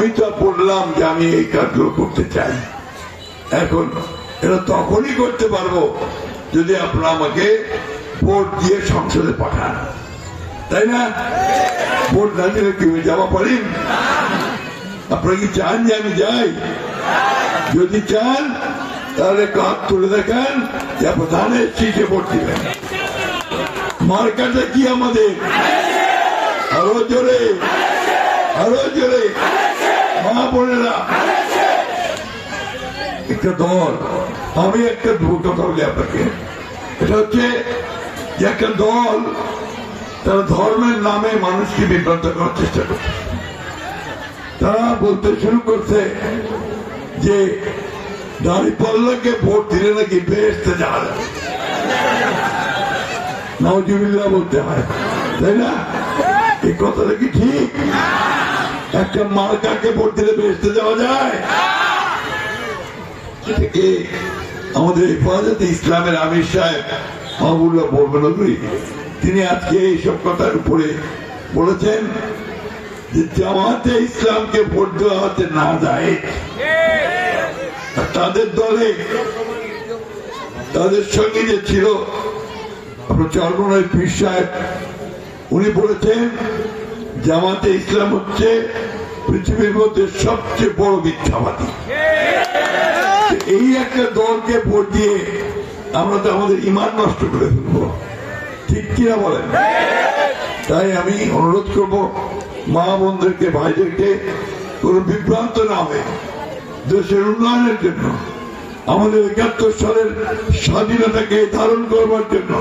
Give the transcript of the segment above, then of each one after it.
আমি তো বললাম যে আমি এই কাজগুলো করতে চাই। এখন এটা তখনই করতে পারব যদি আপনারা আমাকে ভোট দিয়ে সংসদে পাঠান। তাই না? ভোট না দিলে কি যাওয়া পারেন আপনারা কি চান যে আমি যাই? যদি চান, তাহলে কাজ তুলে দেখেন যে প্রধানের সিটে ভোট দিবেন। মার্কাটা কি আমাদের? আরও জোরে আরও জোরে মা বোনেরা একটা দল আমি একটা কথা বলি আপনাকে এটা হচ্ছে যে একটা দল তারা ধর্মের নামে মানুষকে বিভ্রান্ত করার চেষ্টা করছে তারা বলতে শুরু করছে যে দাঁড়িপাল্লাকে ভোট দিলে নাকি বেসতে যাওয়া যাবে নজিবিল্লা বলতে হয় তাই না এই কথাটা কি ঠিক একটা মার্কাকে ভোট দিলে বেসতে যাওয়া যায় থেকে আমাদের হেফাজতে ইসলামের আমির সাহেব মাহবুল্লাহ বরবনগরী তিনি আজকে এইসব কথার উপরে বলেছেন যে জামাতে ইসলামকে ভোট দেওয়া হতে না যায়। তাদের দলে তাদের সঙ্গে যে ছিল উনি বলেছেন, জামাতে ইসলাম হচ্ছে পৃথিবীর মধ্যে সবচেয়ে বড় মিথ্যাবাদী। এই একটা দলকে ভোট দিয়ে আমরা তো আমাদের ইমান নষ্ট করে ফেলব। ঠিক কিনা বলেন? তাই আমি অনুরোধ করব মা বোনদেরকে, ভাইদেরকে কোন বিভ্রান্ত না হয়ে দেশের উন্নয়নের জন্য, আমাদের একাত্তর সালের স্বাধীনতাকে ধারণ করবার জন্য,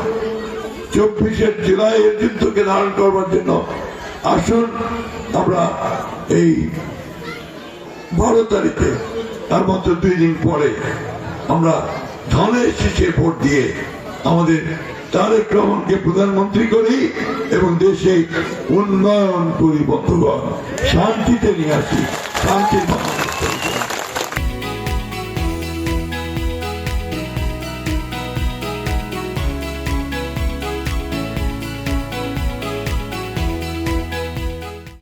চব্বিশের জুলাইয়ের যুদ্ধকে ধারণ করবার জন্য আসুন আমরা এই বারো তারিখে তার মাত্র দুই দিন পরে আমরা ধানের শেষে ভোট দিয়ে আমাদের তারেক রহমানকে প্রধানমন্ত্রী করি এবং দেশে উন্নয়ন করি, বন্ধুগণ। শান্তিতে নিয়ে আসি। শান্তির